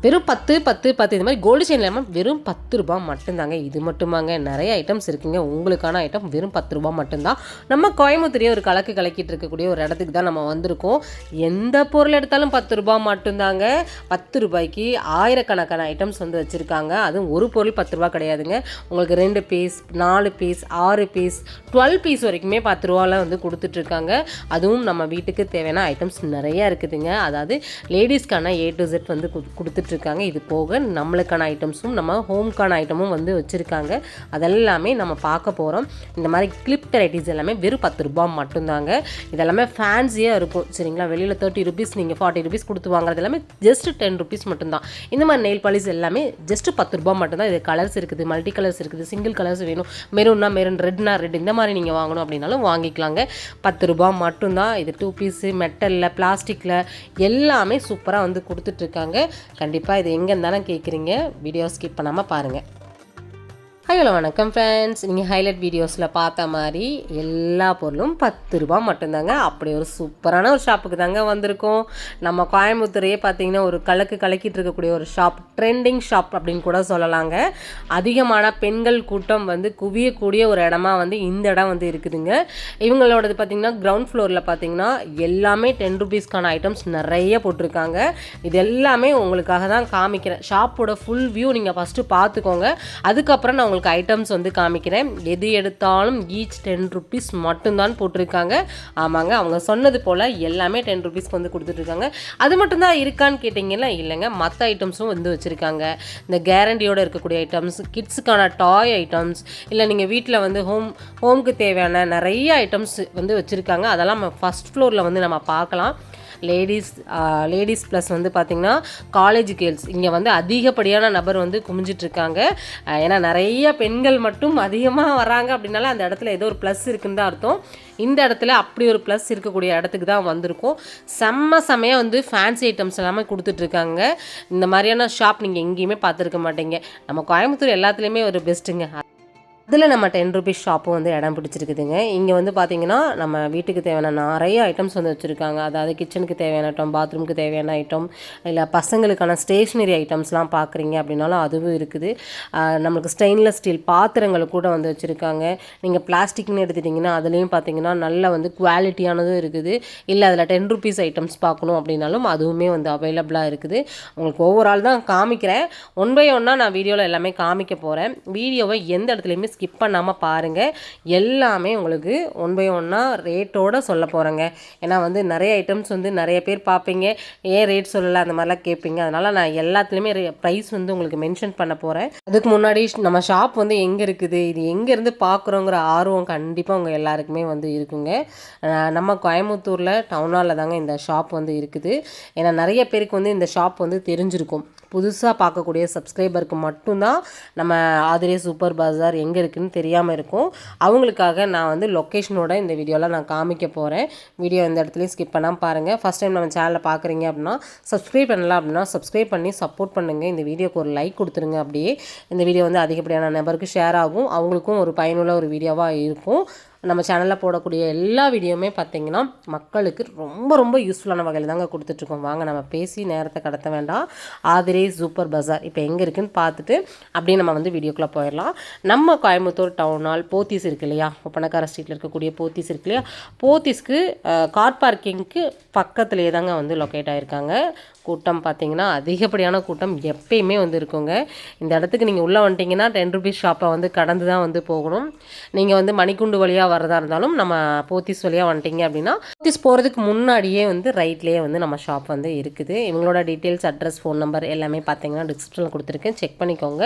வெறும் பத்து பத்து பத்து இந்த மாதிரி கோல்டு செயின் இல்லாமல் வெறும் பத்து ரூபா மட்டும்தாங்க. இது மட்டுமாங்க. நிறைய ஐட்டம்ஸ் இருக்குங்க. உங்களுக்கான ஐட்டம் வெறும் பத்து ரூபா மட்டும்தான். நம்ம கோயம்புத்தூரையே ஒரு கலக்கு கலக்கிட்டு இருக்கக்கூடிய ஒரு இடத்துக்கு தான் நம்ம வந்திருக்கோம். எந்த பொருள் எடுத்தாலும் பத்து ரூபா மட்டும்தாங்க. பத்து ரூபாய்க்கு ஆயிரக்கணக்கான ஐட்டம்ஸ் வந்து வச்சுருக்காங்க. அதுவும் ஒரு பொருள் பத்து ரூபா கிடையாதுங்க. உங்களுக்கு ரெண்டு பீஸ் நாலு பீஸ் ஆறு பீஸ் டுவெல் பீஸ் வரைக்குமே பத்து ரூபாவில் வந்து கொடுத்துட்ருக்காங்க. அதுவும் நம்ம வீட்டுக்கு தேவையான ஐட்டம்ஸ் நிறையா இருக்குதுங்க. அதாவது லேடிஸ்க்கான ஏ டு செட் வந்து கு- கொடுத்துட்ருக்காங்க இது போக நம்மளுக்கான ஐட்டம்ஸும் நம்ம ஹோம்க்கான ஐட்டமும் வந்து வச்சுருக்காங்க. அதெல்லாமே நம்ம பார்க்க போகிறோம் இந்த மாதிரி கிளிப் வெரைட்டிஸ் எல்லாமே வெறும் பத்து ரூபாய் மட்டும்தாங்க. இதெல்லாமே ஃபேன்சியாக இருக்கும். சரிங்களா? வெளியில் தேர்ட்டி ருபீஸ் நீங்கள் ஃபார்ட்டி ருபீஸ் கொடுத்து வாங்குறது எல்லாமே ஜஸ்ட் டென் ருபீஸ் மட்டும்தான். இந்த மாதிரி நெயில் பாலிஸ் எல்லாமே ஜஸ்ட் பத்து ரூபா மட்டும்தான். இது கலர்ஸ் இருக்குது மல்டி கலர்ஸ் இருக்குது சிங்கிள் கலர்ஸ் வேணும். மெரூன்னா மெரூன் ரெட்னா ரெட் இந்த மாதிரி நீங்கள் வாங்கணும் அப்படின்னாலும் வாங்கிக்கலாங்க. பத்து ரூபாய் மட்டும்தான். இது டூ பீஸு மெட்டலில் பிளாஸ்டிக்கில் எல்லாமே சூப்பராக வந்து கொடுத்துட்ருக்காங்க கண்டிப்பாக இது எங்கே இருந்தாலும் கேட்குறீங்க வீடியோ ஸ்கிப் பண்ணாமல் பாருங்கள் ஹலோ வணக்கம் ஃப்ரெண்ட்ஸ் நீங்கள் ஹைலைட் வீடியோஸில் பார்த்த மாதிரி எல்லா பொருளும் பத்து ரூபா மட்டும்தாங்க. அப்படி ஒரு சூப்பரான ஒரு ஷாப்புக்கு தாங்க வந்திருக்கோம். நம்ம கோயம்புத்தூரையே பார்த்தீங்கன்னா ஒரு கலக்கு கலக்கிட்டு இருக்கக்கூடிய ஒரு ஷாப் ட்ரெண்டிங் ஷாப் அப்படின்னு கூட சொல்லலாங்க. அதிகமான பெண்கள் கூட்டம் வந்து குவியக்கூடிய ஒரு இடமா வந்து இந்த இடம் வந்து இருக்குதுங்க. இவங்களோடது பார்த்தீங்கன்னா கிரவுண்ட் ஃப்ளோரில் பார்த்தீங்கன்னா எல்லாமே டென் ருபீஸ்க்கான ஐட்டம்ஸ் நிறைய போட்டிருக்காங்க. இது எல்லாமே உங்களுக்காக தான் காமிக்கிறேன். ஷாப்போட ஃபுல் வியூ நீங்கள் ஃபஸ்ட்டு பார்த்துக்கோங்க. அதுக்கப்புறம் நான் உங்களுக்கு ஐட்டம்ஸ் வந்து காமிக்கிறேன். எது எடுத்தாலும் ஈச் டென் ருபீஸ் மட்டும்தான் போட்டிருக்காங்க. ஆமாங்க அவங்க சொன்னது போல் எல்லாமே டென் ருபீஸ்க்கு வந்து கொடுத்துட்ருக்காங்க. அது மட்டும்தான் இருக்கான்னு கேட்டிங்கன்னா இல்லைங்க மற்ற ஐட்டம்ஸும் வந்து வச்சுருக்காங்க. இந்த கேரண்டியோடு இருக்கக்கூடிய ஐட்டம்ஸ் கிட்ஸுக்கான டாய் ஐட்டம்ஸ் இல்லை நீங்கள் வீட்டில் வந்து ஹோம் ஹோம்க்கு தேவையான நிறைய ஐட்டம்ஸ் வந்து வச்சுருக்காங்க. அதெல்லாம் நம்ம ஃபஸ்ட் ஃப்ளோரில் வந்து நம்ம பார்க்கலாம். லேடிஸ் லேடிஸ் ப்ளஸ் வந்து பார்த்திங்கன்னா காலேஜ் கேர்ள்ஸ் இங்கே வந்து அதிகப்படியான நபர் வந்து குமிஞ்சிட்ருக்காங்க. ஏன்னா நிறைய பெண்கள் மட்டும் அதிகமாக வராங்க அப்படின்னால அந்த இடத்துல ஏதோ ஒரு ப்ளஸ் இருக்குன்னு தான் அர்த்தம். இந்த இடத்துல அப்படி ஒரு ப்ளஸ் இருக்கக்கூடிய இடத்துக்கு தான் வந்திருக்கும். செம்ம செம்மையாக வந்து ஃபேன்சி ஐட்டம்ஸ் எல்லாமே கொடுத்துட்ருக்காங்க. இந்த மாதிரியான ஷாப் நீங்கள் எங்கேயுமே பார்த்துருக்க மாட்டீங்க. நம்ம கோயம்புத்தூர் எல்லாத்துலேயுமே ஒரு பெஸ்ட்டுங்க அதில் நம்ம டென் ருபீஸ் ஷாப்பும் வந்து இடம் பிடிச்சிருக்குதுங்க. இங்கே வந்து பார்த்தீங்கன்னா நம்ம வீட்டுக்கு தேவையான நிறைய ஐட்டம்ஸ் வந்து வச்சுருக்காங்க. அதாவது கிச்சனுக்கு தேவையான ஐட்டம் பாத்ரூமுக்கு தேவையான ஐட்டம் இல்லை பசங்களுக்கான ஸ்டேஷ்னரி ஐட்டம்ஸ்லாம் பார்க்குறீங்க அப்படின்னாலும் அதுவும் இருக்குது. நம்மளுக்கு ஸ்டெயின்லெஸ் ஸ்டீல் பாத்திரங்கள் கூட வந்து வச்சுருக்காங்க. நீங்கள் பிளாஸ்டிக்னு எடுத்துட்டிங்கன்னா அதுலேயும் பார்த்தீங்கன்னா நல்ல வந்து குவாலிட்டியானதும் இருக்குது. இல்லை அதில் டென் ருபீஸ் ஐட்டம்ஸ் பார்க்கணும் அப்படின்னாலும் அதுவுமே வந்து அவைலபிளாக இருக்குது. உங்களுக்கு ஓவரால் தான் காமிக்கிறேன். ஒன் பை ஒன்னாக நான் வீடியோவில் எல்லாமே காமிக்க போகிறேன் வீடியோவை எந்த இடத்துலையுமே ஸ்கிப் பண்ணாமல் பாருங்கள் எல்லாமே உங்களுக்கு ஒன் பை ஒன்னாக ரேட்டோட சொல்ல போகிறேங்க ஏன்னா வந்து நிறைய ஐட்டம்ஸ் வந்து நிறைய பேர் பார்ப்பீங்க ஏன் ரேட் சொல்லலை? அந்த மாதிரிலாம் கேட்பீங்க அதனால் நான் எல்லாத்துலேயுமே ப்ரைஸ் வந்து உங்களுக்கு மென்ஷன் பண்ண போகிறேன் அதுக்கு முன்னாடி நம்ம ஷாப் வந்து எங்கே இருக்குது? இது எங்கேருந்து பார்க்குறோங்கிற ஆர்வம் கண்டிப்பாக உங்கள் எல்லாருக்குமே வந்து இருக்குங்க. நம்ம கோயம்புத்தூரில் டவுன் ஹாலில் தாங்க இந்த ஷாப் வந்து இருக்குது. ஏன்னா நிறைய பேருக்கு வந்து இந்த ஷாப் வந்து தெரிஞ்சிருக்கும். புதுசாக பார்க்கக்கூடிய சப்ஸ்கிரைபருக்கு மட்டும்தான் நம்ம ஆதிரே சூப்பர் பஜார் எங்கே இருக்குன்னு தெரியாமல் இருக்கும். அவங்களுக்காக நான் வந்து லொக்கேஷனோட இந்த வீடியோவில் நான் காமிக்க போகிறேன் வீடியோ இந்த இடத்துலையும் ஸ்கிப் பண்ணாமல் பாருங்கள் ஃபஸ்ட் டைம் நம்ம சேனலில் பார்க்குறீங்க அப்படின்னா சப்ஸ்கிரைப் பண்ணலாம் அப்படின்னா சப்ஸ்கிரைப் பண்ணி சப்போர்ட் பண்ணுங்கள் இந்த வீடியோக்கு ஒரு லைக் கொடுத்துருங்க அப்படியே. இந்த வீடியோ வந்து அதிகப்படியான நபருக்கு ஷேர் ஆகும். அவங்களுக்கும் ஒரு பயனுள்ள ஒரு வீடியோவாக இருக்கும். நம்ம சேனலில் போடக்கூடிய எல்லா வீடியோவுமே பார்த்தீங்கன்னா மக்களுக்கு ரொம்ப ரொம்ப யூஸ்ஃபுல்லான வகையில் தாங்க கொடுத்துட்ருக்கோம். வாங்க நம்ம பேசி நேரத்தை கடத்த வேண்டாம். ஆதிரே சூப்பர் பஜார் இப்போ எங்கே இருக்குன்னு பார்த்துட்டு அப்படியே நம்ம வந்து வீடியோக்குள்ளே போயிடலாம். நம்ம கோயம்புத்தூர் டவுன் ஹால் போத்தீஸ் இருக்கு இல்லையா? ஒப்பனக்கார ஸ்ட்ரீட்டில் இருக்கக்கூடிய போத்தீஸ் இருக்கு இல்லையா? போத்தீஸ்க்கு கார் பார்க்கிங்க்கு பக்கத்துலேயே தாங்க வந்து லொக்கேட் ஆகிருக்காங்க கூட்டம் பார்த்தீங்கன்னா அதிகப்படியான கூட்டம் எப்பயுமே வந்து இருக்குங்க. இந்த இடத்துக்கு நீங்கள் உள்ளே வந்துட்டீங்கன்னா டென் ருபீஸ் ஷாப்பை வந்து கடந்து தான் வந்து போகணும். நீங்கள் வந்து மணிக்குண்டு வழியாக வரதா இருந்தாலும் நம்ம போத்தீஸ் வழியாக வந்துட்டீங்க அப்படின்னா போத்தீஸ் போகிறதுக்கு முன்னாடியே வந்து ரைட்லேயே வந்து நம்ம ஷாப் வந்து இருக்குது. இவங்களோட டீட்டெயில்ஸ் அட்ரஸ் ஃபோன் நம்பர் எல்லாமே பார்த்தீங்கன்னா டிஸ்கிரிப்ஷனில் கொடுத்துருக்கேன். செக் பண்ணிக்கோங்க.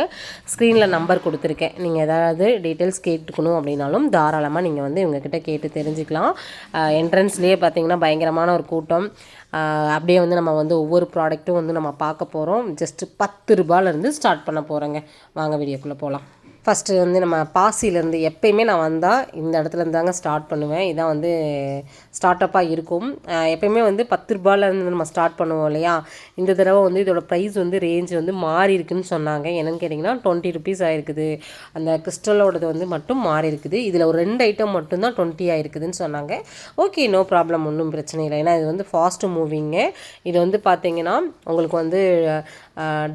ஸ்க்ரீனில் நம்பர் கொடுத்துருக்கேன். நீங்கள் ஏதாவது டீட்டெயில்ஸ் கேட்டுக்கணும் அப்படின்னாலும் தாராளமாக நீங்கள் வந்து இவங்கக்கிட்ட கேட்டு தெரிஞ்சுக்கலாம். என்ட்ரன்ஸ்லேயே பார்த்தீங்கன்னா பயங்கரமான ஒரு கூட்டம். அப்படியே வந்து நம்ம வந்து ஒவ்வொரு ப்ராடக்ட்டும் வந்து நம்ம பார்க்க போகிறோம் ஜஸ்ட்டு பத்து ரூபாயிலேருந்து ஸ்டார்ட் பண்ண போகிறோங்க வாங்க வீடியோக்குள்ளே போகலாம் ஃபஸ்ட்டு வந்து நம்ம பாசியிலேருந்து எப்பயுமே நான் வந்தால் இந்த இடத்துல இருந்து தாங்க ஸ்டார்ட் பண்ணுவேன். இதான் வந்து ஸ்டார்ட் அப்பாக இருக்கும் எப்பயுமே வந்து பத்து ரூபாயிலேருந்து நம்ம ஸ்டார்ட் பண்ணுவோம் இல்லையா? இந்த தடவை வந்து இதோட ப்ரைஸ் வந்து ரேஞ்ச் வந்து மாறி இருக்குன்னு சொன்னாங்க. என்னென்னு கேட்டிங்கன்னா டுவெண்ட்டி ருபீஸ் ஆகிருக்குது அந்த கிறிஸ்டலோடது வந்து மட்டும் மாறி இருக்குது. இதில் ஒரு ரெண்டு ஐட்டம் மட்டும்தான் டுவெண்ட்டி ஆகிருக்குதுன்னு சொன்னாங்க. ஓகே நோ ப்ராப்ளம் ஒன்றும் பிரச்சனை இல்லை. ஏன்னா இது வந்து ஃபாஸ்ட்டு மூவிங்கு இது வந்து பார்த்தீங்கன்னா உங்களுக்கு வந்து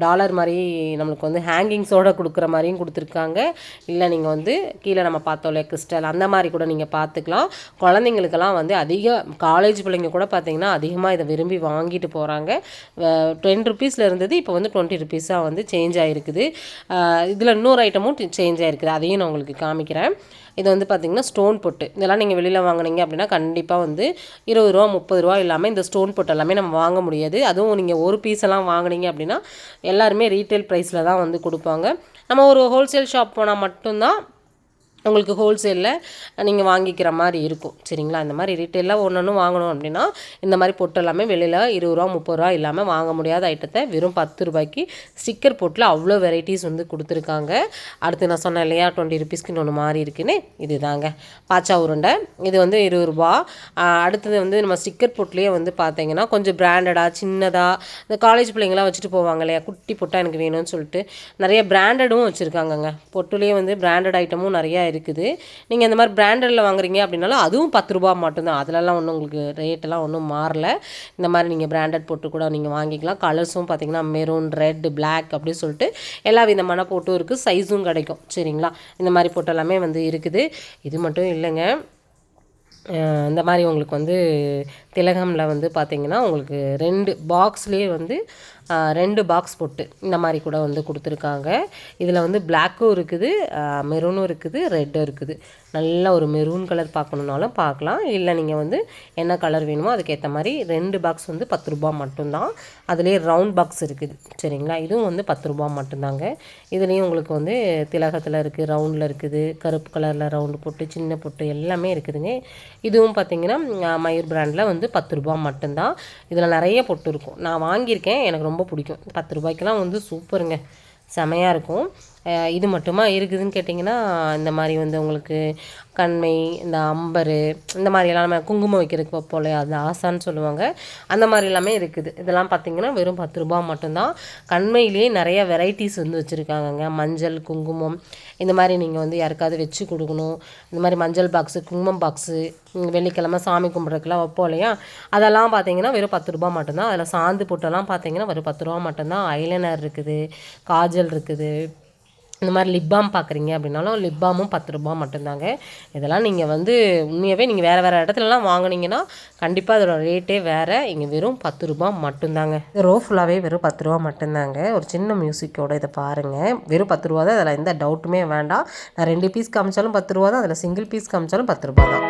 டாலர் மாதிரி நம்மளுக்கு வந்து ஹேங்கிங்ஸோடு கொடுக்குற மாதிரியும் கொடுத்துருக்காங்க. இல்லை நீங்கள் வந்து கீழே நம்ம பார்த்தோம்ல கிறிஸ்டல் அந்த மாதிரி கூட நீங்கள் பார்த்துக்கலாம். குழந்தைங்களுக்கெல்லாம் வந்து அது அதிக காலேஜ் பிள்ளைங்க கூட பார்த்தீங்கன்னா அதிகமாக இதை விரும்பி வாங்கிட்டு போகிறாங்க டென் ருபீஸில் இருந்தது இப்போ வந்து டுவெண்ட்டி ருபீஸாக வந்து சேஞ்ச் ஆகிருக்குது இதில் இன்னொரு ஐட்டமும் சேஞ்ச் ஆகிருக்குது அதையும் நான் உங்களுக்கு காமிக்கிறேன். இது வந்து பார்த்திங்கன்னா ஸ்டோன் பொட்டு. இதெல்லாம் நீங்கள் வெளியில் வாங்குனீங்க அப்படின்னா கண்டிப்பாக வந்து இருபது ரூபா முப்பது ரூபா இல்லாமல் இந்த ஸ்டோன் பொட்டு எல்லாமே நம்ம வாங்க முடியாது. அதுவும் நீங்கள் ஒரு பீஸ் எல்லாம் வாங்குனீங்க அப்படின்னா எல்லாருமே ரீட்டைல் ப்ரைஸில் தான் வந்து கொடுப்பாங்க. நம்ம ஒரு ஹோல்சேல் ஷாப் போனால் மட்டும்தான் உங்களுக்கு ஹோல்சேலில் நீங்கள் வாங்கிக்கிற மாதிரி இருக்கும். சரிங்களா? இந்த மாதிரி ரீட்டெயிலாக ஒன்று ஒன்று வாங்கணும் அப்படின்னா இந்த மாதிரி பொட்டு எல்லாமே வெளியில் இருபது ரூபா முப்பது ரூபா இல்லாமல் வாங்க முடியாத ஐட்டத்தை வெறும் பத்து ரூபாய்க்கு ஸ்டிக்கர் பொட்டில் அவ்வளோ வெரைட்டிஸ் வந்து கொடுத்துருக்காங்க. அடுத்து நான் சொன்னேன் இல்லையா டுவெண்ட்டி ருபீஸ்க்கு ஒன்று மாறி இருக்குன்னு? இது தாங்க பாச்சா உருண்டை. இது வந்து இருபது ரூபா. அடுத்தது வந்து நம்ம ஸ்டிக்கர் பொட்லேயே வந்து பார்த்தீங்கன்னா கொஞ்சம் பிராண்டடாக சின்னதாக இந்த காலேஜ் பிள்ளைங்களாம் வச்சுட்டு போவாங்க இல்லையா குட்டி பொட்டாக எனக்கு வேணும்னு சொல்லிட்டு நிறைய பிராண்டடும் வச்சுருக்காங்கங்க. பொட்டுலேயே வந்து பிராண்டட் ஐட்டமும் நிறையா இருக்குது. நீங்கள் இந்த மாதிரி பிராண்டடில் வாங்குறீங்க அப்படின்னாலும் அதுவும் பத்து ரூபா மட்டும்தான். அதிலலாம் ஒன்றும் உங்களுக்கு ரேட்டெல்லாம் ஒன்றும் மாறல. இந்த மாதிரி நீங்கள் பிராண்டட் போட்டு கூட நீங்கள் வாங்கிக்கலாம். கலர்ஸும் பார்த்தீங்கன்னா மெரூன் ரெட் பிளாக் அப்படின்னு சொல்லிட்டு எல்லா விதமான போட்டும் இருக்குது சைஸும் கிடைக்கும். சரிங்களா? இந்த மாதிரி போட்டு எல்லாமே வந்து இருக்குது. இது மட்டும் இல்லைங்க. இந்த மாதிரி உங்களுக்கு வந்து திலகமில் வந்து பார்த்திங்கன்னா உங்களுக்கு ரெண்டு பாக்ஸ்லேயே வந்து ரெண்டு பாக்ஸ் போட்டு இந்த மாதிரி கூட வந்து கொடுத்துருக்காங்க. இதில் வந்து பிளாக்கும் இருக்குது மெரூனும் இருக்குது ரெட்டும் இருக்குது. நல்ல ஒரு மெரூன் கலர் பார்க்கணுன்னாலும் பார்க்கலாம். இல்லை நீங்கள் வந்து என்ன கலர் வேணுமோ அதுக்கேற்ற மாதிரி ரெண்டு பாக்ஸ் வந்து பத்து ரூபா மட்டும்தான். அதுலேயே ரவுண்ட் பாக்ஸ் இருக்குது. சரிங்களா? இதுவும் வந்து பத்து ரூபா மட்டும்தாங்க. இதுலேயும் உங்களுக்கு வந்து திலகத்தில் இருக்குது ரவுண்டில் இருக்குது கருப்பு கலரில் ரவுண்டு போட்டு சின்ன பொட்டு எல்லாமே இருக்குதுங்க. இதுவும் பார்த்திங்கன்னா மயூர் பிராண்டில் வந்து பத்து ரூபா மட்டும்தான். இதில் நிறைய பொட்டு இருக்கும். நான் வாங்கியிருக்கேன். எனக்கு ரொம்ப பிடிக்கும். பத்து ரூபாய்க்கெலாம் வந்து சூப்பருங்க செமையாக இருக்கும். இது மட்டுமா இருக்குதுன்னு கேட்டிங்கன்னா இந்த மாதிரி வந்து உங்களுக்கு கண்மை இந்த அம்பர் இந்த மாதிரி நம்ம குங்குமம் வைக்கிறதுக்கு வைப்போம் இல்லையா? அது ஆசான்னு சொல்லுவாங்க. அந்த மாதிரி எல்லாமே இருக்குது. இதெல்லாம் பார்த்திங்கன்னா வெறும் பத்து ரூபா மட்டும்தான். கண்மையிலேயே நிறைய வெரைட்டிஸ் வந்து வச்சுருக்காங்கங்க. மஞ்சள் குங்குமம் இந்த மாதிரி நீங்கள் வந்து யாருக்காவது வச்சு கொடுக்கணும். இந்த மாதிரி மஞ்சள் பாக்ஸு குங்குமம் பாக்ஸு வெள்ளிக்கிழமை சாமி கும்பிட்றதுக்கெல்லாம் வைப்போம் இல்லையா? அதெல்லாம் பார்த்தீங்கன்னா வெறும் பத்து ரூபா மட்டும்தான். அதில் சாந்து போட்டெல்லாம் பார்த்தீங்கன்னா வெறும் பத்து ரூபா மட்டும்தான். ஐலைனர் இருக்குது காஜல் இருக்குது இந்த மாதிரி லிப் பாம் பார்க்குறீங்க அப்படின்னாலும் லிப் பாமும் பத்து ரூபா மட்டும்தாங்க. இதெல்லாம் நீங்கள் வந்து உண்மையாகவே நீங்கள் வேறு வேறு இடத்துலலாம் வாங்கினீங்கன்னா கண்டிப்பாக அதோட ரேட்டே வேறு. இங்கே வெறும் பத்து ரூபா மட்டும்தாங்க. ரோ ஃபுல்லாகவே வெறும் பத்து ரூபா மட்டும்தாங்க. ஒரு சின்ன மியூசிக்கோட இதை பாருங்கள் வெறும் பத்து ரூபா தான். அதில் எந்த டவுட்டுமே வேண்டாம். நான் ரெண்டு பீஸ் காமிச்சாலும் பத்து ரூபா தான். அதில் சிங்கிள் பீஸ் காமிச்சாலும் பத்து ரூபா தான்.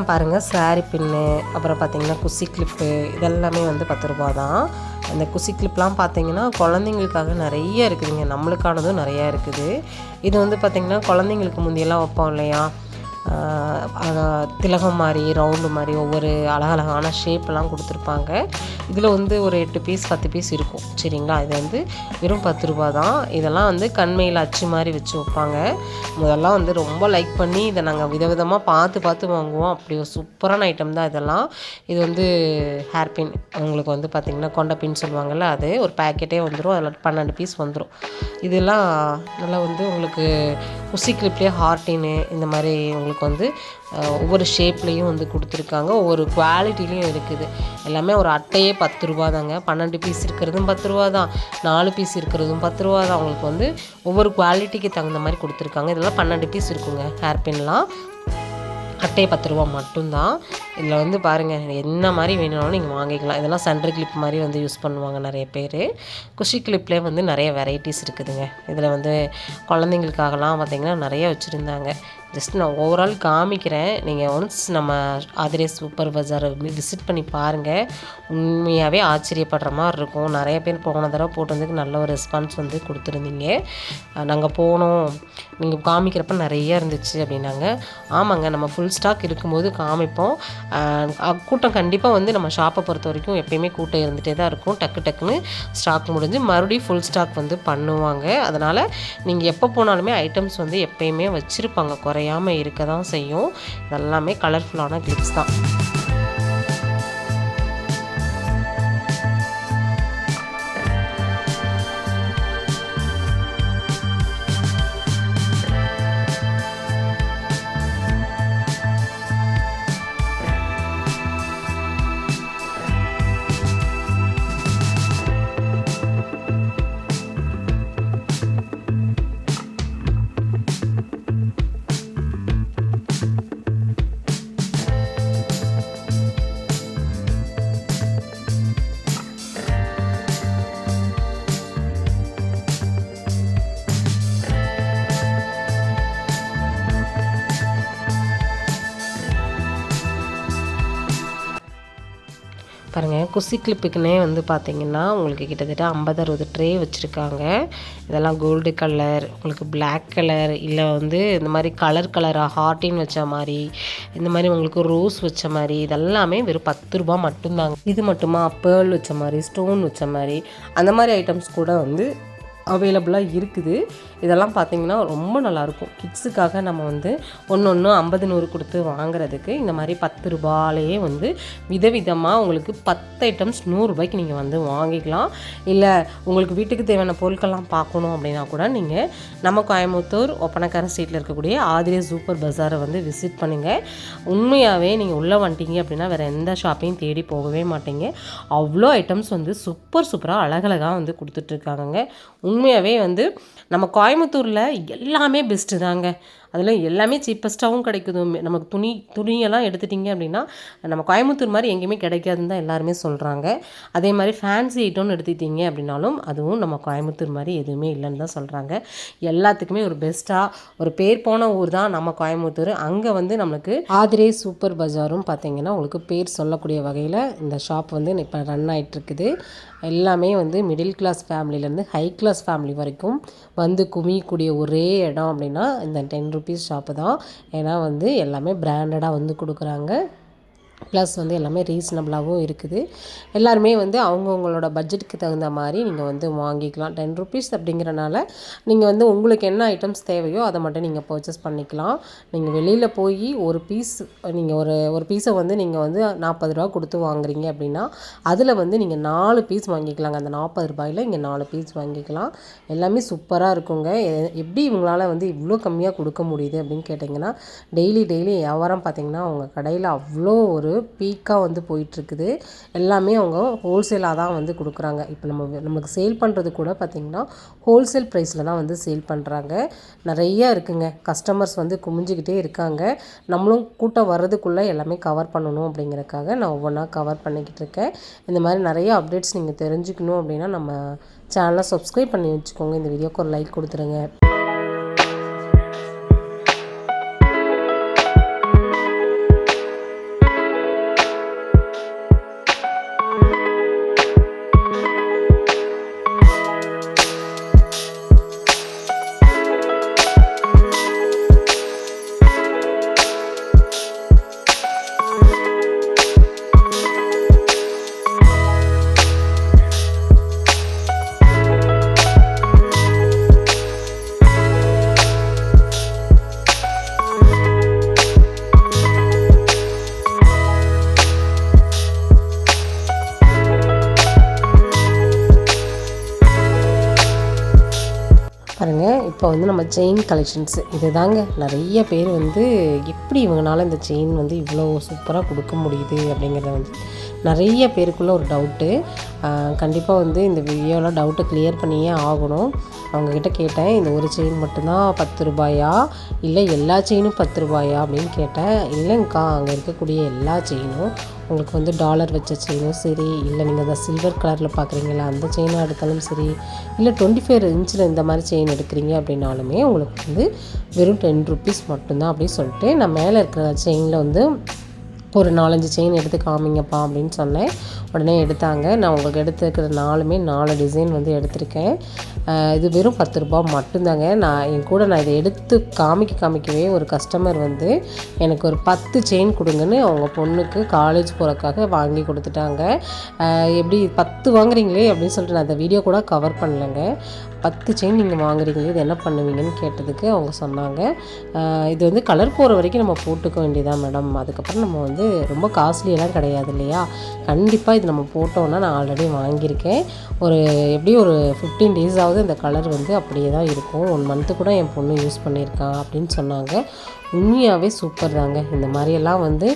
இதெல்லாம் பாருங்கள் சாரி பின்னு அப்புறம் பார்த்தீங்கன்னா குசி கிளிப்பு இதெல்லாமே வந்து பத்து ரூபா தான். அந்த குசி கிளிப்லாம் பார்த்திங்கன்னா குழந்தைங்களுக்காக நிறைய இருக்குதுங்க. நம்மளுக்கானதும் நிறையா இருக்குது. இது வந்து பார்த்திங்கன்னா குழந்தைங்களுக்கு முந்தியெல்லாம் வைப்போம் இல்லையா? திலகம் மாதிரி ரவுண்டு மாதிரி ஒவ்வொரு அழகழகான ஷேப்லாம் கொடுத்துருப்பாங்க. இதில் வந்து ஒரு எட்டு பீஸ் பத்து பீஸ் இருக்கும். சரிங்களா? இது வந்து வெறும் பத்து ரூபா தான். இதெல்லாம் வந்து கண்மையில் அச்சு மாதிரி வச்சு வைப்பாங்க. முதல்லாம் வந்து ரொம்ப லைக் பண்ணி இதை நாங்கள் விதவிதமாக பார்த்து பார்த்து வாங்குவோம். அப்படி ஒரு சூப்பரான ஐட்டம் தான் இதெல்லாம். இது வந்து ஹேர் பின் உங்களுக்கு வந்து பார்த்திங்கன்னா கொண்ட பின் சொல்லுவாங்கள்ல அது ஒரு பேக்கெட்டே வந்துடும் அதில் பன்னெண்டு பீஸ் வந்துடும் இதெல்லாம் நல்லா வந்து உங்களுக்கு குசி கிளிப்லேயே ஹார்டின்னு இந்த மாதிரி உங்களுக்கு வந்து ஒவ்வொரு ஷேப்லேயும் வந்து கொடுத்துருக்காங்க. ஒவ்வொரு குவாலிட்டிலையும் இருக்குது. எல்லாமே ஒரு அட்டையே பத்து ரூபா தாங்க. பன்னெண்டு பீஸ் இருக்கிறதும் பத்து ரூபா தான். நாலு பீஸ் இருக்கிறதும் பத்து ரூபா தான். உங்களுக்கு வந்து ஒவ்வொரு குவாலிட்டிக்கு தகுந்த மாதிரி கொடுத்துருக்காங்க. இதெல்லாம் பன்னெண்டு பீஸ் இருக்குங்க. ஹேர்பின்லாம் அட்டை பத்து ரூபா மட்டும்தான். இதில் வந்து பாருங்கள் என்ன மாதிரி வேணும்னாலும் நீங்கள் வாங்கிக்கலாம். இதெல்லாம் சென்டர் கிளிப் மாதிரி வந்து யூஸ் பண்ணுவாங்க நிறைய பேர். குஷி கிளிப்லேயே வந்து நிறைய வெரைட்டிஸ் இருக்குதுங்க. இதில் வந்து குழந்தைங்களுக்காகலாம் பார்த்திங்கன்னா நிறைய வச்சுருந்தாங்க. ஜஸ்ட் நான் ஓவரால் காமிக்கிறேன். நீங்கள் ஒன்ஸ் நம்ம ஆதிரே சூப்பர் பஜார் விசிட் பண்ணி பாருங்கள் உண்மையாகவே ஆச்சரியப்படுற மாதிரி இருக்கும். நிறைய பேர் போன தடவை போட்டதுக்கு நல்ல ஒரு ரெஸ்பான்ஸ் வந்து கொடுத்துருந்தீங்க. நாங்கள் போனோம். நீங்கள் காமிக்கிறப்ப நிறைய இருந்துச்சு அப்படின்னாங்க. ஆமாங்க நம்ம ஃபுல் ஸ்டாக் இருக்கும்போது காமிப்போம். கூட்டம் கண்டிப்பாக வந்து நம்ம ஷாப்பை பொறுத்த வரைக்கும் எப்பயுமே கூட்டம் இருந்துகிட்டே தான் இருக்கும். டக்கு டக்குன்னு ஸ்டாக் முடிஞ்சு மறுபடியும் ஃபுல் ஸ்டாக் வந்து பண்ணுவாங்க. அதனால் நீங்கள் எப்போ போனாலுமே ஐட்டம்ஸ் வந்து எப்பயுமே வச்சுருப்பாங்க குறை மறையாமல் இருக்க தான் செய்யும். இதெல்லாமே கலர்ஃபுல்லான கிளிப்ஸ் தான். குசி கிளிப்புக்குன்னே வந்து பார்த்தீங்கன்னா உங்களுக்கு கிட்டத்தட்ட ஐம்பது அறுபது ட்ரே வச்சுருக்காங்க. இதெல்லாம் கோல்டு கலர் உங்களுக்கு பிளாக் கலர் இல்லை வந்து இந்த மாதிரி கலர் கலராக ஹார்டின் வச்ச மாதிரி இந்த மாதிரி உங்களுக்கு ரோஸ் வச்ச மாதிரி இதெல்லாமே வெறும் பத்து ரூபா மட்டும்தாங்க. இது மட்டுமா? பேர்ல் வச்ச மாதிரி ஸ்டோன் வச்ச மாதிரி அந்த மாதிரி ஐட்டம்ஸ் கூட வந்து அவைலபிளாக இருக்குது. இதெல்லாம் பார்த்தீங்கன்னா ரொம்ப நல்லாயிருக்கும். கிட்ஸுக்காக நம்ம வந்து ஒன்று ஒன்று ஐம்பது நூறு கொடுத்து வாங்குறதுக்கு இந்த மாதிரி பத்து ரூபாலேயே வந்து விதவிதமாக உங்களுக்கு பத்து ஐட்டம்ஸ் நூறுரூபாய்க்கு நீங்கள் வந்து வாங்கிக்கலாம். இல்லை உங்களுக்கு வீட்டுக்கு தேவையான பொருட்கள்லாம் பார்க்கணும் அப்படின்னா கூட நீங்கள் நம்ம கோயம்புத்தூர் ஒப்பனக்கார ஸ்ட்ரீட்டில் இருக்கக்கூடிய ஆதிரிய சூப்பர் பஜாரை வந்து விசிட் பண்ணுங்கள் உண்மையாகவே நீங்கள் உள்ளே வந்துட்டீங்க அப்படின்னா வேறு எந்த ஷாப்பையும் தேடி போகவே மாட்டீங்க. அவ்வளோ ஐட்டம்ஸ் வந்து சூப்பர் சூப்பராக அழகழகாக வந்து கொடுத்துட்ருக்காங்கங்க உண்மையாகவே வந்து நம்ம கோயம்புத்தூரில் எல்லாமே பெஸ்ட்டு தாங்க. அதில் எல்லாமே சீப்பஸ்ட்டாகவும் கிடைக்குது. நமக்கு துணி துணியெல்லாம் எடுத்துட்டிங்க அப்படின்னா நம்ம கோயம்புத்தூர் மாதிரி எங்கேயுமே கிடைக்காதுன்னு தான் எல்லாருமே சொல்கிறாங்க அதே மாதிரி ஃபேன்சி ஐட்டம்னு எடுத்துக்கிட்டிங்க அப்படின்னாலும் அதுவும் நம்ம கோயம்புத்தூர் மாதிரி எதுவுமே இல்லைன்னு தான் சொல்கிறாங்க எல்லாத்துக்குமே ஒரு பெஸ்ட்டாக ஒரு பேர் போன ஊர் தான் நம்ம கோயம்புத்தூர். அங்கே வந்து நம்மளுக்கு ஆதிரே சூப்பர் பஜாரும் பார்த்திங்கன்னா உங்களுக்கு பேர் சொல்லக்கூடிய வகையில் இந்த ஷாப் வந்து இப்போ ரன் ஆகிட்டுருக்குது எல்லாமே வந்து மிடில் கிளாஸ் ஃபேமிலிலேருந்து ஹை கிளாஸ் ஃபேமிலி வரைக்கும் வந்து குமியக்கூடிய ஒரே இடம் அப்படின்னா இந்த டென் ருபீஸ் ஷாப்பு தான். ஏன்னா வந்து எல்லாமே பிராண்டடாக வந்து கொடுக்குறாங்க. ப்ளஸ் வந்து எல்லாமே ரீசனபிளாகவும் இருக்குது. எல்லாருமே வந்து அவங்கவுங்களோட பட்ஜெட்டுக்கு தகுந்த மாதிரி நீங்கள் வந்து வாங்கிக்கலாம். டென் ருபீஸ் அப்படிங்கிறனால நீங்கள் வந்து உங்களுக்கு என்ன ஐட்டம்ஸ் தேவையோ அதை மட்டும் நீங்கள் பர்ச்சேஸ் பண்ணிக்கலாம். நீங்கள் வெளியில் போய் ஒரு பீஸ் நீங்கள் ஒரு ஒரு பீஸை வந்து நீங்கள் வந்து நாற்பது ரூபா கொடுத்து வாங்குறீங்க அப்படின்னா அதில் வந்து நீங்கள் நாலு பீஸ் வாங்கிக்கலாங்க. அந்த நாற்பது ரூபாயில் இங்கே நாலு பீஸ் வாங்கிக்கலாம். எல்லாமே சூப்பராக இருக்குங்க. எப்படி இவங்களால வந்து இவ்வளோ கம்மியாக கொடுக்க முடியுது அப்படின்னு கேட்டிங்கன்னா டெய்லி டெய்லி வியாபாரம் பார்த்திங்கன்னா அவங்க கடையில் அவ்வளோ ஒரு பீக்காக வந்து போயிட்டுருக்குது. எல்லாமே அவங்க ஹோல்சேலாக தான் வந்து கொடுக்குறாங்க. இப்போ நம்ம நம்மளுக்கு சேல் பண்ணுறது கூட பார்த்திங்கன்னா ஹோல்சேல் ப்ரைஸில் தான் வந்து சேல் பண்ணுறாங்க நிறைய இருக்குங்க. கஸ்டமர்ஸ் வந்து குமிஞ்சிக்கிட்டே இருக்காங்க. நம்மளும் கூட்டம் வர்றதுக்குள்ளே எல்லாமே கவர் பண்ணணும் அப்படிங்கிறக்காக நான் ஒவ்வொன்றா கவர் பண்ணிக்கிட்டு இருக்கேன். இந்த மாதிரி நிறைய அப்டேட்ஸ் நீங்கள் தெரிஞ்சுக்கணும் அப்படின்னா நம்ம சேனலை சப்ஸ்கிரைப் பண்ணி வச்சுக்கோங்க. இந்த வீடியோக்கு ஒரு லைக் கொடுத்துருங்க. நம்ம செயின் கலெக்ஷன்ஸ் இது தாங்க நிறைய பேர் வந்து எப்படி இவங்களால இந்த செயின் வந்து இவ்வளோ சூப்பராக கொடுக்க முடியுது அப்படிங்கிறத வந்து நிறைய பேருக்குள்ள ஒரு டவுட்டு கண்டிப்பாக வந்து இந்த வீடியோவில் டவுட்டை கிளியர் பண்ணியே ஆகணும். அவங்கக்கிட்ட கேட்டேன் இந்த ஒரு செயின் மட்டும்தான் பத்து ரூபாயா? இல்லை எல்லா செயினும் பத்து ரூபாயா? அப்படின்னு கேட்டேன். இல்லைங்கக்கா அங்கே இருக்கக்கூடிய எல்லா செயினும் உங்களுக்கு வந்து டாலர் வச்ச செயினும் சரி இல்லை நீங்கள் அந்த சில்வர் கலரில் பார்க்குறீங்களா அந்த செயினாக எடுத்தாலும் சரி இல்லை டுவெண்ட்டி ஃபைவ் இன்ச்சில் இந்த மாதிரி செயின் எடுக்கிறீங்க அப்படின்னாலுமே உங்களுக்கு வந்து வெறும் டென் ருபீஸ் மட்டும்தான். அப்படின்னு சொல்லிட்டு நான் மேலே இருக்கிற செயினில் வந்து ஒரு நாலஞ்சு செயின் எடுத்து காமிங்கப்பா அப்படின்னு சொன்னேன். உடனே எடுத்தாங்க. நான் உங்களுக்கு எடுத்துருக்கிற நாலுமே நாலு டிசைன் வந்து எடுத்திருக்கேன். இது வெறும் பத்து ரூபா மட்டும்தாங்க. நான் என் கூட நான் இதை எடுத்து காமிக்க காமிக்கவே ஒரு கஸ்டமர் வந்து எனக்கு ஒரு பத்து செயின் கொடுங்கன்னு அவங்க பொண்ணுக்கு காலேஜ் போகிறக்காக வாங்கி கொடுத்துட்டாங்க. எப்படி பத்து வாங்குறீங்களே அப்படின்னு சொல்லிட்டு நான் அந்த வீடியோ கூட கவர் பண்ணலைங்க. பத்து செயின் நீங்கள் வாங்குறீங்களே இது என்ன பண்ணுவீங்கன்னு கேட்டதுக்கு அவங்க சொன்னாங்க. இது வந்து கலர் போகிற வரைக்கும் நம்ம போட்டுக்க வேண்டியதான் மேடம் அதுக்கப்புறம் நம்ம வந்து ரொம்ப காஸ்ட்லியெல்லாம் கிடையாது இல்லையா? கண்டிப்பாக இது நம்ம போட்டோன்னா நான் ஆல்ரெடி வாங்கியிருக்கேன். ஒரு எப்படியும் ஒரு ஃபிஃப்டீன் டேஸ் ஆகுது இந்த கலர் வந்து அப்படியே தான் இருக்கும். ஒன் மந்த்து கூட என் பொண்ணு யூஸ் பண்ணியிருக்கான் அப்படின்னு சொன்னாங்க. உண்மையாகவே சூப்பர் தாங்க. இந்த மாதிரியெல்லாம் வந்து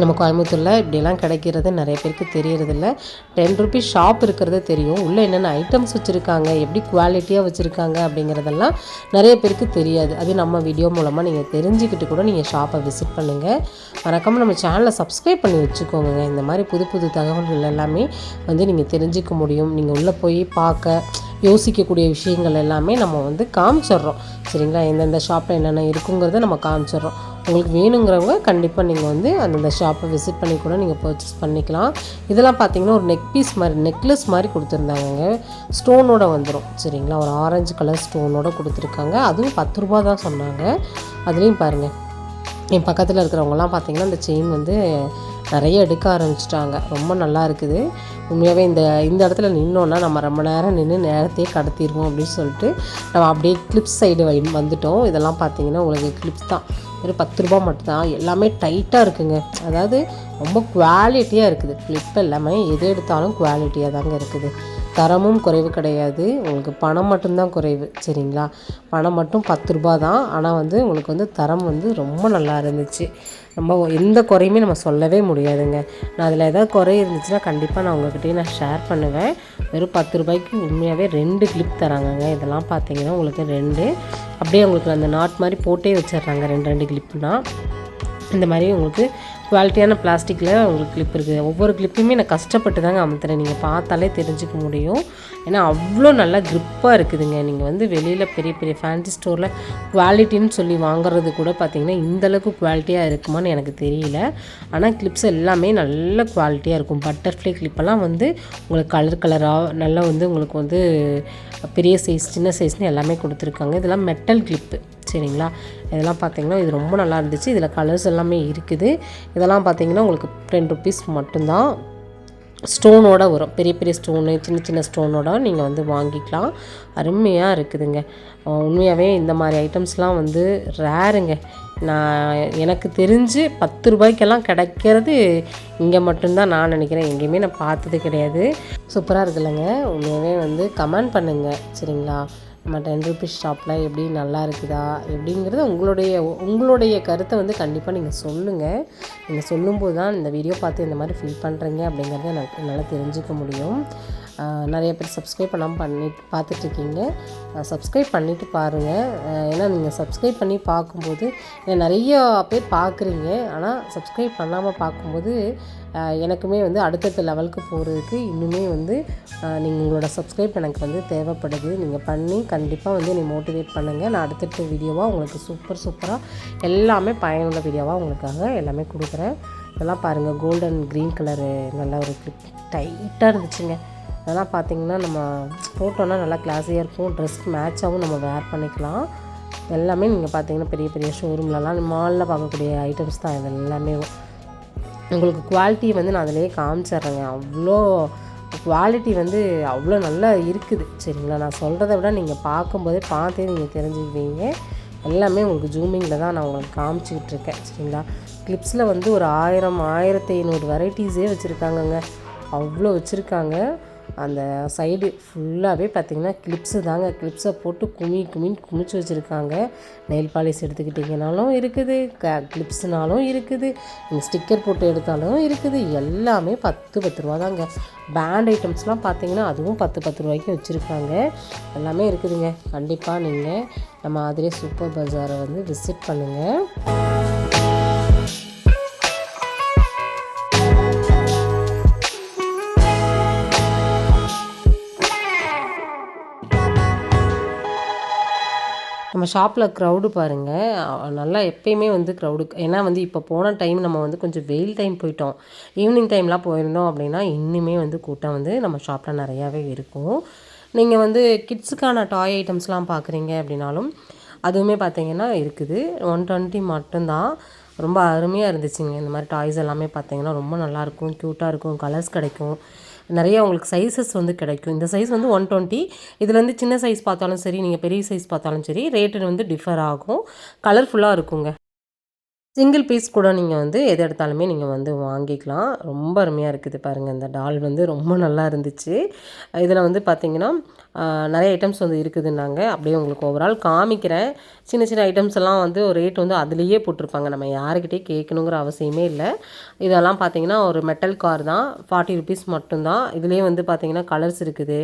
நம்ம கோயம்புத்தூரில் இப்படியெல்லாம் கிடைக்கிறது நிறைய பேருக்கு தெரியறதில்ல. டென் ருபீஸ் ஷாப் இருக்கிறது தெரியும். உள்ளே என்னென்ன ஐட்டம்ஸ் வச்சுருக்காங்க? எப்படி குவாலிட்டியாக வச்சுருக்காங்க? அப்படிங்கிறதெல்லாம் நிறைய பேருக்கு தெரியாது. அது நம்ம வீடியோ மூலமாக நீங்கள் தெரிஞ்சுக்கிட்டு கூட நீங்கள் ஷாப்பை விசிட் பண்ணுங்கள் மறக்காமல் நம்ம சேனலை சப்ஸ்கிரைப் பண்ணி வச்சுக்கோங்க இந்த மாதிரி புது புது தகவல்கள் எல்லாமே வந்து நீங்கள் தெரிஞ்சுக்க முடியும். நீங்கள் உள்ளே போய் பார்க்க யோசிக்கக்கூடிய விஷயங்கள் எல்லாமே நம்ம வந்து காமிச்சிடுறோம். சரிங்களா? எந்தெந்த ஷாப்பில் என்னென்ன இருக்குங்கிறத நம்ம காமிச்சிடுறோம். உங்களுக்கு வேணுங்கிறவங்க கண்டிப்பாக நீங்கள் வந்து அந்தந்த ஷாப்பை விசிட் பண்ணி கூட நீங்கள் பர்ச்சேஸ் பண்ணிக்கலாம். இதெல்லாம் பார்த்தீங்கன்னா ஒரு நெக் பீஸ் மாதிரி நெக்லஸ் மாதிரி கொடுத்துருந்தாங்க ஸ்டோனோட வந்துடும் சரிங்களா? ஒரு ஆரஞ்சு கலர் ஸ்டோனோட கொடுத்துருக்காங்க. அதுவும் பத்து ரூபா தான் சொன்னாங்க. அதுலேயும் பாருங்கள் என் பக்கத்தில் இருக்கிறவங்கலாம் பார்த்திங்கன்னா இந்த செயின் வந்து நிறைய எடுக்க ஆரம்பிச்சிட்டாங்க. ரொம்ப நல்லா இருக்குது. உண்மையாகவே இந்த இந்த இடத்துல நின்னோன்னா நம்ம ரொம்ப நேரம் நின்று நேரத்தையே கடத்திடுவோம் அப்படின்னு சொல்லிட்டு நம்ம அப்படியே கிளிப்ஸ் சைடு வந்துட்டோம். இதெல்லாம் பார்த்தீங்கன்னா உங்களுக்கு கிளிப்ஸ் தான். வெறும் பத்து ரூபா மட்டும்தான். எல்லாமே டைட்டாக இருக்குங்க. அதாவது ரொம்ப குவாலிட்டியாக இருக்குது. கிளிப் எல்லாமே எது எடுத்தாலும் குவாலிட்டியாக தாங்க இருக்குது. தரமும் குறைவு கிடையாது. உங்களுக்கு பணம் மட்டும்தான் குறைவு சரிங்களா? பணம் மட்டும் பத்து ரூபா தான். ஆனால் வந்து உங்களுக்கு வந்து தரம் வந்து ரொம்ப நல்லா இருந்துச்சு. ரொம்ப எந்த குறையுமே நம்ம சொல்லவே முடியாதுங்க. நான் அதில் ஏதாவது குறை இருந்துச்சுன்னா கண்டிப்பாக நான் உங்கள்கிட்டயே நான் ஷேர் பண்ணுவேன். வெறும் பத்து ரூபாய்க்கு உண்மையாகவே ரெண்டு கிளிப் தராங்கங்க. இதெல்லாம் பார்த்தீங்கன்னா உங்களுக்கு ரெண்டு. அப்படியே உங்களுக்கு அந்த நாட் மாதிரி போட்டே வச்சிடுறாங்க. ரெண்டு ரெண்டு கிளிப்புனா இந்த மாதிரி உங்களுக்கு குவாலிட்டியான பிளாஸ்டிக்கில் உங்களுக்கு கிளிப் இருக்குது ஒவ்வொரு கிளிப்பையுமே நான் கஷ்டப்பட்டு தாங்க அமுத்துறேன். நீங்கள் பார்த்தாலே தெரிஞ்சுக்க முடியும். ஏன்னா அவ்வளோ நல்லா க்ரிப்பாக இருக்குதுங்க. நீங்கள் வந்து வெளியில் பெரிய பெரிய ஃபேன்சி ஸ்டோரில் குவாலிட்டின்னு சொல்லி வாங்குறது கூட பார்த்தீங்கன்னா இந்தளவுக்கு குவாலிட்டியாக இருக்குமான்னு எனக்கு தெரியல. ஆனால் கிளிப்ஸ் எல்லாமே நல்ல குவாலிட்டியாக இருக்கும். பட்டர்ஃப்ளை கிளிப்பெல்லாம் வந்து உங்களுக்கு கலர் கலராக நல்லா வந்து உங்களுக்கு வந்து பெரிய சைஸ் சின்ன சைஸ்னு எல்லாமே கொடுத்துருக்காங்க. இதெல்லாம் மெட்டல் கிளிப்பு சரிங்களா? இதெல்லாம் பார்த்தீங்கன்னா இது ரொம்ப நல்லா இருந்துச்சு. இதில் கலர்ஸ் எல்லாமே இருக்குது. இதெல்லாம் பார்த்தீங்கன்னா உங்களுக்கு டென் ருபீஸ் மட்டும்தான். ஸ்டோனோட வரும். பெரிய பெரிய ஸ்டோனு சின்ன சின்ன ஸ்டோனோட நீங்கள் வந்து வாங்கிக்கலாம். அருமையாக இருக்குதுங்க. உண்மையாகவே இந்த மாதிரி ஐட்டம்ஸ்லாம் வந்து ரேருங்க நான் எனக்கு தெரிஞ்சு பத்து ரூபாய்க்கெல்லாம் கிடைக்கிறது இங்கே மட்டும்தான் நான் நினைக்கிறேன். எங்கேயுமே நான் பார்த்தது கிடையாது. சூப்பராக இருக்குல்லங்க. உண்மையாகவே வந்து கமெண்ட் பண்ணுங்கள் சரிங்களா? நம்ம டென் ருபீஸ் ஷாப்பில் எப்படி நல்லா இருக்குதா? எப்படிங்கிறது உங்களுடைய உங்களுடைய கருத்தை வந்து கண்டிப்பாக நீங்கள் சொல்லுங்கள் நீங்கள் சொல்லும்போது தான் இந்த வீடியோ பார்த்து இந்த மாதிரி ஃபீல் பண்ணுறீங்க அப்படிங்கிறத எனக்கு என்னால் தெரிஞ்சுக்க முடியும். நிறைய பேர் சப்ஸ்கிரைப் பண்ணாமல் பண்ணி பார்த்துட்ருக்கீங்க சப்ஸ்கிரைப் பண்ணிவிட்டு பாருங்கள் ஏன்னா நீங்கள் சப்ஸ்கிரைப் பண்ணி பார்க்கும்போது நிறைய பேர் பார்க்குறீங்க. ஆனால் சப்ஸ்கிரைப் பண்ணாமல் பார்க்கும்போது எனக்குமே வந்து அடுத்தடுத்த லெவலுக்கு போகிறதுக்கு இன்னுமே வந்து நீங்கள் உங்களோட சப்ஸ்கிரைப் எனக்கு வந்து தேவைப்படுது. நீங்கள் பண்ணி கண்டிப்பாக வந்து என்னை மோட்டிவேட் பண்ணுங்கள் நான் அடுத்தடுத்த வீடியோவாக உங்களுக்கு சூப்பர் சூப்பராக எல்லாமே பயனுள்ள வீடியோவாக உங்களுக்காக எல்லாமே கொடுக்குறேன். இதெல்லாம் பாருங்கள் கோல்டன் க்ரீன் கலரு நல்ல ஒரு டைட்டாக இருந்துச்சுங்க. அதெல்லாம் பார்த்தீங்கன்னா நம்ம போட்டோன்னா நல்லா கிளாஸியாக இருக்கும். ட்ரெஸ்க்கு மேட்சாகவும் நம்ம வேர் பண்ணிக்கலாம். எல்லாமே நீங்கள் பார்த்தீங்கன்னா பெரிய பெரிய ஷோரூம்லலாம் மாலில் பார்க்கக்கூடிய ஐட்டம்ஸ் தான் இது எல்லாமே. உங்களுக்கு குவாலிட்டி வந்து நான் அதிலேயே காமிச்சிட்றேங்க அவ்வளோ குவாலிட்டி வந்து அவ்வளோ நல்லா இருக்குது. சரிங்களா? நான் சொல்கிறத விட நீங்கள் பார்க்கும்போதே பார்த்தே நீங்கள் தெரிஞ்சுக்குவீங்க. எல்லாமே உங்களுக்கு ஜூமிங்கில் தான் நான் உங்களுக்கு காமிச்சிக்கிட்டு இருக்கேன். சரிங்களா? கிளிப்ஸில் வந்து ஒரு ஆயிரம் ஆயிரத்தி ஐநூறு வெரைட்டிஸே வச்சுருக்காங்கங்க. அவ்வளோ வச்சுருக்காங்க. அந்த சைடு ஃபுல்லாகவே பார்த்திங்கன்னா கிளிப்ஸு தாங்க. கிளிப்ஸை போட்டு குமி குமின்னு குமிச்சு வச்சுருக்காங்க. நெயில் பாலிஷ் எடுத்துக்கிட்டிங்கனாலும் இருக்குது க கிளிப்ஸ்னாலும் இருக்குது ஸ்டிக்கர் போட்டு எடுத்தாலும் இருக்குது. எல்லாமே பத்து பத்து ரூபா தாங்க பேண்ட் ஐட்டம்ஸ்லாம் பார்த்தீங்கன்னா அதுவும் பத்து பத்து ரூபாய்க்கு வச்சுருக்காங்க. எல்லாமே இருக்குதுங்க. கண்டிப்பாக நீங்கள் நம்ம அதிலே சூப்பர் பஜாரை வந்து விசிட் பண்ணுங்கள் நம்ம ஷாப்பில் க்ரௌடு பாருங்கள் நல்லா எப்பயுமே வந்து க்ரௌடு ஏன்னா வந்து இப்போ போன டைம் நம்ம வந்து கொஞ்சம் வெயில் டைம் போயிட்டோம். ஈவினிங் டைம்லாம் போயிருந்தோம் அப்படின்னா இன்னுமே வந்து கூட்டம் வந்து நம்ம ஷாப்பில் நிறையாவே இருக்கும். நீங்கள் வந்து கிட்ஸுக்கான டாய் ஐட்டம்ஸ்லாம் பார்க்குறீங்க அப்படின்னாலும் அதுவுமே பார்த்தீங்கன்னா இருக்குது. ஒன் டுவெண்ட்டி மட்டும்தான். ரொம்ப அருமையாக இருந்துச்சுங்க. இந்த மாதிரி டாய்ஸ் எல்லாமே பார்த்தீங்கன்னா ரொம்ப நல்லாயிருக்கும் க்யூட்டாக இருக்கும். கலர்ஸ் கிடைக்கும். நிறைய உங்களுக்கு சைஸஸ் வந்து கிடைக்கும். இந்த சைஸ் வந்து ஒன் டுவெண்ட்டி இதில் வந்து சின்ன சைஸ் பார்த்தாலும் சரி நீங்கள் பெரிய சைஸ் பார்த்தாலும் சரி ரேட்டு வந்து டிஃபர் ஆகும். கலர்ஃபுல்லாக இருக்குங்க. சிங்கிள் பீஸ் கூட நீங்கள் வந்து எது எடுத்தாலுமே நீங்கள் வந்து வாங்கிக்கலாம். ரொம்ப அருமையாக இருக்குது பாருங்கள் இந்த டால் வந்து ரொம்ப நல்லா இருந்துச்சு. இதில் வந்து பார்த்திங்கன்னா நிறைய ஐட்டம்ஸ் வந்து இருக்குதுன்னாங்க. அப்படியே உங்களுக்கு ஓவரால் காமிக்கிறேன். சின்ன சின்ன ஐட்டம்ஸ் எல்லாம் வந்து ஒரு ரேட் வந்து அதுலேயே போட்டிருப்பாங்க. நம்ம யாருக்கிட்டே கேட்கணுங்கிற அவசியமே இல்லை. இதெல்லாம் பார்த்தீங்கன்னா ஒரு மெட்டல் கார் தான். ஃபார்ட்டி ருபீஸ் மட்டும்தான். இதுலேயே வந்து பார்த்தீங்கன்னா கலர்ஸ் இருக்குது.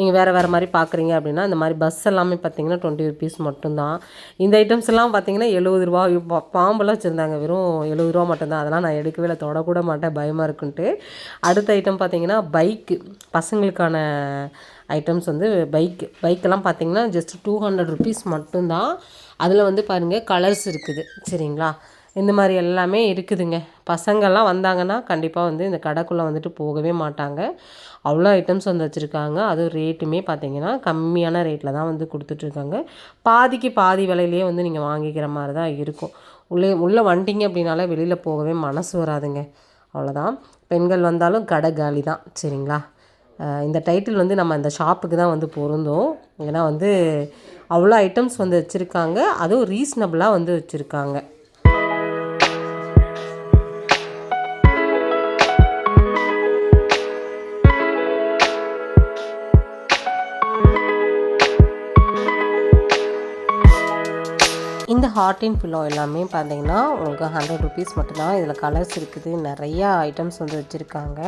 நீங்கள் வேறு வேறு மாதிரி பார்க்குறீங்க அப்படின்னா இந்த மாதிரி பஸ் எல்லாமே பார்த்தீங்கன்னா டுவெண்ட்டி ருபீஸ் மட்டும்தான். இந்த ஐட்டம்ஸ் எல்லாம் பார்த்தீங்கன்னா எழுபது ரூபா. பாம்பெல்லாம் வச்சுருந்தாங்க. வெறும் எழுபது ரூபா மட்டும்தான். அதெல்லாம் நான் எடுக்கவே இல்லை. தொடக்கூட மாட்டேன். பயமாக இருக்குன்ட்டு. அடுத்த ஐட்டம் பார்த்தீங்கன்னா பைக்கு பசங்களுக்கான ஐட்டம்ஸ் வந்து பைக் பைக்கெல்லாம் பார்த்தீங்கன்னா ஜஸ்ட் டூ ஹண்ட்ரட் ருபீஸ் மட்டும்தான். அதில் வந்து பாருங்கள் கலர்ஸ் இருக்குது. சரிங்களா? இந்த மாதிரி எல்லாமே இருக்குதுங்க. பசங்கள்லாம் வந்தாங்கன்னா கண்டிப்பாக வந்து இந்த கடைக்குள்ளே வந்துட்டு போகவே மாட்டாங்க. அவ்வளோ ஐட்டம்ஸ் வந்து வச்சுருக்காங்க. அதுவும் ரேட்டுமே பார்த்தீங்கன்னா கம்மியான ரேட்டில் தான் வந்து கொடுத்துட்ருக்காங்க. பாதிக்கு பாதி விலையிலேயே வந்து நீங்கள் வாங்கிக்கிற மாதிரி தான் இருக்கும். உள்ளே உள்ளே வந்துட்டிங்க அப்படின்னாலே வெளியில் போகவே மனசு வராதுங்க. அவ்வளோதான் பெண்கள் வந்தாலும் கடை காலி தான் சரிங்களா? இந்த டைட்டில் வந்து நம்ம இந்த ஷாப்புக்கு தான் வந்து பொருந்தோம். ஏன்னா வந்து அவ்வளோ ஐட்டம்ஸ் வந்து வச்சுருக்காங்க. அதுவும் ரீசனபிளாக வந்து வச்சுருக்காங்க. இந்த ஹாட் அண்ட் ஃபில்லோ எல்லாமே பார்த்தீங்கன்னா உங்களுக்கு ஹண்ட்ரட் ருபீஸ் மட்டும்தான். இதில் கலர்ஸ் இருக்குது. நிறையா ஐட்டம்ஸ் வந்து வச்சுருக்காங்க.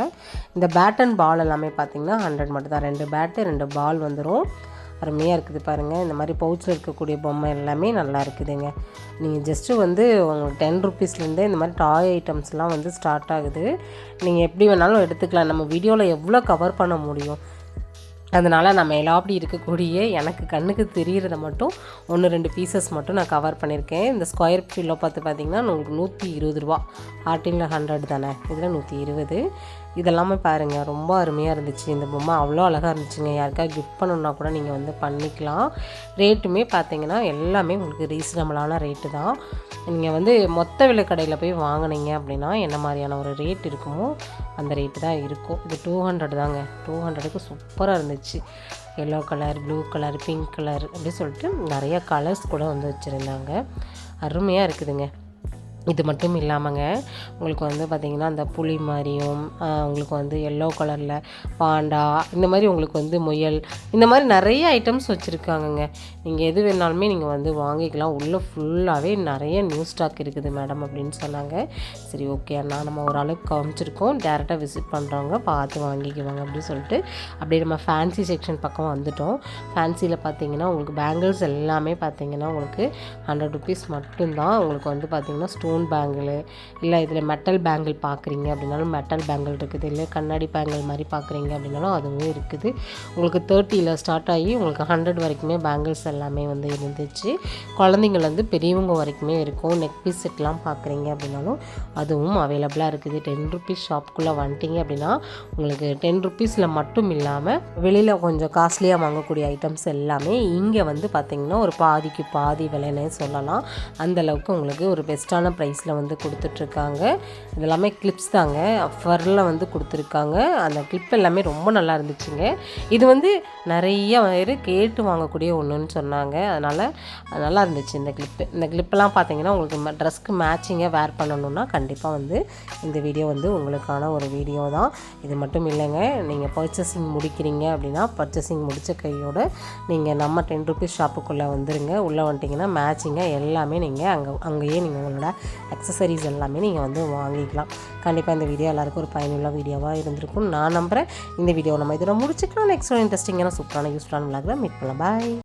இந்த பேட் அண்ட் பால் எல்லாமே பார்த்தீங்கன்னா ஹண்ட்ரட் மட்டும்தான். ரெண்டு பேட்டு ரெண்டு பால் வந்துடும் அருமையாக இருக்குது பாருங்கள் இந்த மாதிரி பவுச்சில் இருக்கக்கூடிய பொம்மை எல்லாமே நல்லா இருக்குதுங்க. நீங்கள் ஜஸ்ட்டு வந்து உங்களுக்கு டென் ருபீஸ்லேருந்தே இந்த மாதிரி டாய் ஐட்டம்ஸ்லாம் வந்து ஸ்டார்ட் ஆகுது. நீங்கள் எப்படி வேணாலும் எடுத்துக்கலாம். நம்ம வீடியோவில் எவ்வளோ கவர் பண்ண முடியும்? அதனால் நான் மேலாப்படி இருக்கக்கூடிய எனக்கு கண்ணுக்கு தெரிகிறத மட்டும் ஒன்று ரெண்டு பீசஸ் மட்டும் நான் கவர் பண்ணியிருக்கேன். இந்த ஸ்கொயர் ஃபீலோ பார்த்து பார்த்திங்கன்னா உங்களுக்கு நூற்றி இருபது ரூபா. ஆர்டினில் ஹண்ட்ரட் தானே? இதில் நூற்றி இருபது. இதெல்லாமே பாருங்கள் ரொம்ப அருமையாக இருந்துச்சு. இந்த பொம்மை அவ்வளோ அழகாக இருந்துச்சுங்க. யாருக்காவது கிஃப்ட் பண்ணணுன்னா கூட நீங்கள் வந்து பண்ணிக்கலாம். ரேட்டுமே பார்த்தீங்கன்னா எல்லாமே உங்களுக்கு ரீசனபிளான ரேட்டு தான். நீங்கள் வந்து மொத்த விலை கடையில் போய் வாங்கினீங்க அப்படின்னா என்ன மாதிரியான ஒரு ரேட் இருக்குமோ அந்த ரேட்டு தான் இருக்கும். இது டூ ஹண்ட்ரட் தாங்க. டூ ஹண்ட்ரடுக்கு சூப்பராக இருந்துச்சு. Yellow colour blue colour pink colour அப்படின்னு சொல்லிட்டு நிறைய கலர்ஸ் கூட வந்து வச்சுருந்தாங்க. அருமையாக இருக்குதுங்க. இது மட்டும் இல்லாமங்க உங்களுக்கு வந்து பார்த்திங்கன்னா அந்த புளி மாதிரியும் உங்களுக்கு வந்து எல்லோ கலரில் பாண்டா இந்த மாதிரி உங்களுக்கு வந்து முயல் இந்த மாதிரி நிறைய ஐட்டம்ஸ் வச்சுருக்காங்கங்க. நீங்கள் எது வேணாலுமே நீங்கள் வந்து வாங்கிக்கலாம். உள்ளே ஃபுல்லாகவே நிறைய நியூ ஸ்டாக் இருக்குது மேடம் அப்படின்னு சொன்னாங்க. சரி ஓகே அண்ணா. நம்ம ஓரளவுக்கு காமிச்சிருக்கோம். டேரெக்டாக விசிட் பண்ணுறவங்க பார்த்து வாங்கிக்குவாங்க அப்படின்னு சொல்லிட்டு அப்படியே நம்ம ஃபேன்சி செக்ஷன் பக்கம் வந்துட்டோம். ஃபேன்சியில் பார்த்தீங்கன்னா உங்களுக்கு பேங்கிள்ஸ் எல்லாமே பார்த்தீங்கன்னா உங்களுக்கு ஹண்ட்ரட் ருபீஸ் மட்டும்தான். உங்களுக்கு வந்து பார்த்திங்கன்னா ஸ்டோன் ஸ்டோன் பேங்கிள் இல்லை இதில் மெட்டல் பேங்கிள் பார்க்குறீங்க அப்படின்னாலும் மெட்டல் பேங்கிள் இருக்குது. இல்லை கண்ணாடி பேங்கிள் மாதிரி பார்க்குறீங்க அப்படின்னாலும் அதுவும் இருக்குது. உங்களுக்கு தேர்ட்டியில் ஸ்டார்ட் ஆகி உங்களுக்கு ஹண்ட்ரட் வரைக்குமே பேங்கிள்ஸ் எல்லாமே வந்து இருந்துச்சு. குழந்தைங்கள்லேருந்து பெரியவங்க வரைக்குமே இருக்கும். நெக் பீஸ் செட்லாம் பார்க்குறீங்க அப்படின்னாலும் அதுவும் அவைலபிளாக இருக்குது. டென் ருபீஸ் ஷாப்புக்குள்ளே வந்துட்டிங்க அப்படின்னா உங்களுக்கு டென் ருபீஸில் மட்டும் இல்லாமல் வெளியில் கொஞ்சம் காஸ்ட்லியாக வாங்கக்கூடிய ஐட்டம்ஸ் எல்லாமே இங்கே வந்து பார்த்திங்கன்னா ஒரு பாதிக்கு பாதி விலைன்னே சொல்லலாம். அந்தளவுக்கு உங்களுக்கு ஒரு பெஸ்ட்டான ப்ரைஸ் ப்ரைஸில் வந்து கொடுத்துட்ருக்காங்க. இது எல்லாமே கிளிப்ஸ் தாங்க. ஃபரில் வந்து கொடுத்துருக்காங்க. அந்த கிளிப் எல்லாமே ரொம்ப நல்லா இருந்துச்சுங்க. இது வந்து நிறைய பேர் கேட்டு வாங்கக்கூடிய ஒன்றுன்னு சொன்னாங்க. அதனால் நல்லா இருந்துச்சு இந்த கிளிப்பு இந்த கிளிப்பெல்லாம் பார்த்தீங்கன்னா உங்களுக்கு ட்ரெஸ்க்கு மேட்சிங்காக வேர் பண்ணணுன்னா கண்டிப்பாக வந்து இந்த வீடியோ வந்து உங்களுக்கான ஒரு வீடியோ தான். இது மட்டும் இல்லைங்க. நீங்கள் பர்ச்சேசிங் முடிக்கிறீங்க அப்படின்னா பர்ச்சேசிங் முடித்த கையோடு நீங்கள் நம்ம டென் ருபீஸ் ஷாப்புக்குள்ளே வந்துடுங்க உள்ளே வந்துட்டிங்கன்னா மேட்சிங்காக எல்லாமே நீங்கள் அங்கே அங்கேயே நீங்கள் உங்களோட அக்சசரிஸ் எல்லாமே நீங்கள் வந்து வாங்கிக்கலாம். கண்டிப்பாக இந்த வீடியோ எல்லாருக்கும் ஒரு பயனுள்ள வீடியோவாக இருந்திருக்கும். நான் நம்புகிறேன் இந்த வீடியோ நம்ம இதோட முடிச்சுக்கலாம். நெக்ஸ்ட் ஒரு இன்ட்ரெஸ்டிங்கான சூப்பரான யூஸ்ஃபுல்லான விளாகில் மீட் பண்ணலாம். பாய்